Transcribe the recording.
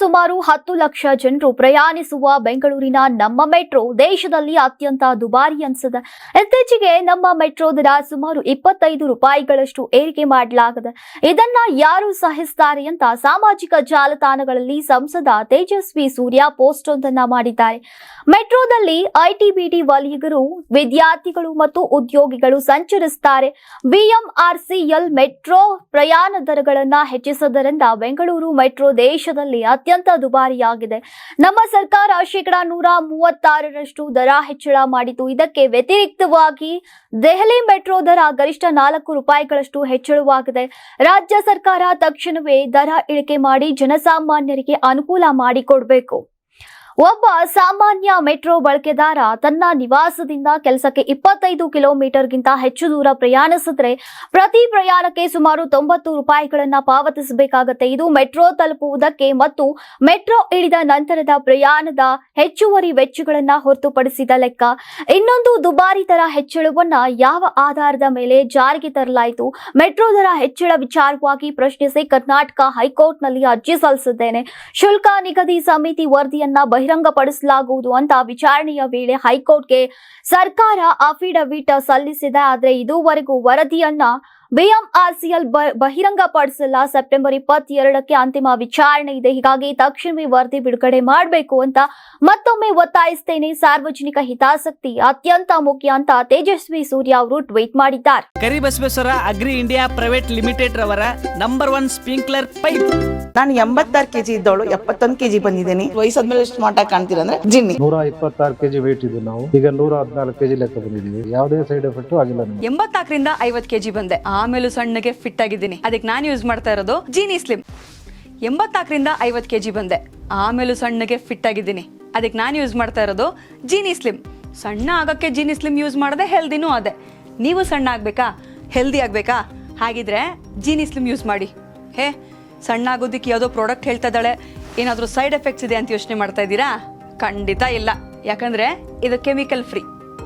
ಸುಮಾರು ಹತ್ತು ಲಕ್ಷ ಜನರು ಪ್ರಯಾಣಿಸುವ ಬೆಂಗಳೂರಿನ ನಮ್ಮ ಮೆಟ್ರೋ ದೇಶದಲ್ಲಿ ಅತ್ಯಂತ ದುಬಾರಿ ಅನ್ಸದ. ಇತ್ತೀಚೆಗೆ ನಮ್ಮ ಮೆಟ್ರೋ ದರ ಸುಮಾರು ಇಪ್ಪತ್ತೈದು ರೂಪಾಯಿಗಳಷ್ಟು ಏರಿಕೆ ಮಾಡಲಾಗಿದೆ. ಇದನ್ನ ಯಾರು ಸಹಿಸ್ತಾರೆ ಅಂತ ಸಾಮಾಜಿಕ ಜಾಲತಾಣಗಳಲ್ಲಿ ಸಂಸದ ತೇಜಸ್ವಿ ಸೂರ್ಯ ಪೋಸ್ಟ್ ಒಂದನ್ನ ಮಾಡಿದ್ದಾರೆ. ಮೆಟ್ರೋದಲ್ಲಿ ಐಟಿ ಬಿಟಿ ವಲಯಗರು, ವಿದ್ಯಾರ್ಥಿಗಳು ಮತ್ತು ಉದ್ಯೋಗಿಗಳು ಸಂಚರಿಸುತ್ತಾರೆ ಬಿಎಂಆರ್ಸಿಎಲ್ ಮೆಟ್ರೋ ಪ್ರಯಾಣ ದರಗಳನ್ನು ಹೆಚ್ಚಿಸುವುದರಿಂದ ಬೆಂಗಳೂರು ಮೆಟ್ರೋ ದೇಶದಲ್ಲಿ ಅತ್ಯಂತ ದುಬಾರಿಯಾಗಿದೆ. ನಮ್ಮ ಸರ್ಕಾರ ಶೇಕಡಾ ನೂರ ಮೂವತ್ತಾರರಷ್ಟು ದರ ಹೆಚ್ಚಳ ಮಾಡಿತು ಇದಕ್ಕೆ ವ್ಯತಿರಿಕ್ತವಾಗಿ ದೆಹಲಿ ಮೆಟ್ರೋ ದರ ಗರಿಷ್ಠ ನಾಲ್ಕು ರೂಪಾಯಿಗಳಷ್ಟು ಹೆಚ್ಚಳವಾಗಿದೆ. ರಾಜ್ಯ ಸರ್ಕಾರ ತಕ್ಷಣವೇ ದರ ಇಳಿಕೆ ಮಾಡಿ ಜನಸಾಮಾನ್ಯರಿಗೆ ಅನುಕೂಲ ಮಾಡಿಕೊಡ್ಬೇಕು. ಒಬ್ಬ ಸಾಮಾನ್ಯ ಮೆಟ್ರೋ ಬಳಕೆದಾರ ತನ್ನ ನಿವಾಸದಿಂದ ಕೆಲಸಕ್ಕೆ ಇಪ್ಪತ್ತೈದು ಕಿಲೋಮೀಟರ್ಗಿಂತ ಹೆಚ್ಚು ದೂರ ಪ್ರಯಾಣಿಸಿದ್ರೆ ಪ್ರತಿ ಪ್ರಯಾಣಕ್ಕೆ ಸುಮಾರು ತೊಂಬತ್ತು ರೂಪಾಯಿಗಳನ್ನ ಪಾವತಿಸಬೇಕಾಗತ್ತೆ. ಇದು ಮೆಟ್ರೋ ತಲುಪುವುದಕ್ಕೆ ಮತ್ತು ಮೆಟ್ರೋ ಇಳಿದ ನಂತರದ ಪ್ರಯಾಣದ ಹೆಚ್ಚುವರಿ ವೆಚ್ಚಗಳನ್ನ ಹೊರತುಪಡಿಸಿದ ಲೆಕ್ಕ. ಇನ್ನೊಂದು ದುಬಾರಿ ದರ ಹೆಚ್ಚಳವನ್ನ ಯಾವ ಆಧಾರದ ಮೇಲೆ ಜಾರಿಗೆ ತರಲಾಯಿತು? ಮೆಟ್ರೋ ದರ ಹೆಚ್ಚಳ ವಿಚಾರವಾಗಿ ಪ್ರಶ್ನಿಸಿ ಕರ್ನಾಟಕ ಹೈಕೋರ್ಟ್ನಲ್ಲಿ ಅರ್ಜಿ ಸಲ್ಲಿಸಿದ್ದೇನೆ. ಶುಲ್ಕ ನಿಗದಿ ಸಮಿತಿ ವರದಿಯನ್ನ ಬಹಿರಂಗಪಡಿಸಲಾಗುವುದು ಅಂತ ವಿಚಾರಣೆಯ ವೇಳೆ ಹೈಕೋರ್ಟ್ಗೆ ಸರ್ಕಾರ ಅಫಿಡವಿಟ್ ಸಲ್ಲಿಸಿದೆ. ಆದರೆ ಇದುವರೆಗೂ ವರದಿಯನ್ನ ಬಿಎಂಆರ್ಸಿಎಲ್ ಬಹಿರಂಗಪಡಿಸಿಲ್ಲ. ಸೆಪ್ಟೆಂಬರ್ ಇಪ್ಪತ್ತೆರಡಕ್ಕೆ ಅಂತಿಮ ವಿಚಾರಣೆ ಇದೆ. ಹೀಗಾಗಿ ತಕ್ಷಣವೇ ವರದಿ ಬಿಡುಗಡೆ ಮಾಡಬೇಕು ಅಂತ ಮತ್ತೊಮ್ಮೆ ಒತ್ತಾಯಿಸ್ತೇನೆ. ಸಾರ್ವಜನಿಕ ಹಿತಾಸಕ್ತಿ ಅತ್ಯಂತ ಮುಖ್ಯ ಅಂತ ತೇಜಸ್ವಿ ಸೂರ್ಯ ಅವರು ಟ್ವೀಟ್ ಮಾಡಿದ್ದಾರೆ. Karibasaveshwara agri India private limited ರವರ ನಂಬರ್ ಒನ್ ಸ್ಪ್ರಿಂಕ್ಲರ್ ಪೈಪ್. ನಾನು ಎಂಬತ್ತಾರು ಕೆಜಿ ಇದ್ದವಳು ಎಪ್ಪತ್ತೊಂದು ಕೆಜಿ ಬಂದಿದ್ದೀನಿ. ವಯಸ್ಸಾದ್ಮೇಲೆ ಸ್ಮಾರ್ಟ್ ಆಗಿ ಕಾಣ್ತೀರ ಅಂದ್ರೆ ಜಿನ್ನಿ. ನೂರ ಇಪ್ಪತ್ತಾರು ಕೆಜಿ ವೇಟ್ ಇದ್ದು ನಾವು. ಈಗ ನೂರ ಹದಿನಾಲ್ಕು ಕೆಜಿ ಲೆಕ್ಕ ಬಂದಿದ್ದೀವಿ. ಯಾವುದೇ ಸೈಡ್ ಎಫೆಕ್ಟ್ ಆಗಿಲ್ಲ ಎಂಬತ್ನಾಲ್ಕರಿಂದ ಐವತ್ ಕೆಜಿ ಬಂದೆ. ಆಮೇಲೂ ಸಣ್ಣಗೆ ಫಿಟ್ ಆಗಿದ್ದೀನಿ. ಅದಕ್ಕೆ ನಾನು ಯೂಸ್ ಮಾಡ್ತಾ ಇರೋದು ಜೀನಿ ಸ್ಲಿಮ್ ಎಂಬತ್ತಾಕರಿಂದ ಐವತ್ತು ಕೆ ಜಿ ಬಂದೆ. ಆಮೇಲೂ ಸಣ್ಣಗೆ ಫಿಟ್ ಆಗಿದ್ದೀನಿ. ಅದಕ್ಕೆ ನಾನು ಯೂಸ್ ಮಾಡ್ತಾ ಇರೋದು ಜೀನಿ ಸ್ಲಿಮ್ ಸಣ್ಣ ಆಗೋಕ್ಕೆ ಜೀನಿ ಸ್ಲಿಮ್ ಯೂಸ್ ಮಾಡಿದೆ ಹೆಲ್ದಿನೂ ಅದೇ. ನೀವು ಸಣ್ಣ ಆಗಬೇಕಾ? ಹೆಲ್ದಿ ಆಗಬೇಕಾ? ಹಾಗಿದ್ರೆ ಜೀನಿ ಸ್ಲಿಮ್ ಯೂಸ್ ಮಾಡಿ. ಹೇ, ಸಣ್ಣ ಆಗೋದಕ್ಕೆ ಯಾವುದೋ ಪ್ರಾಡಕ್ಟ್ ಹೇಳ್ತಾ ಇದ್ದಾಳೆ. ಏನಾದರೂ ಸೈಡ್ ಎಫೆಕ್ಟ್ಸ್ ಇದೆ ಅಂತ ಯೋಚನೆ ಮಾಡ್ತಾ ಇದ್ದೀರಾ? ಖಂಡಿತ ಇಲ್ಲ. ಯಾಕಂದ್ರೆ ಇದು ಕೆಮಿಕಲ್ ಫ್ರೀ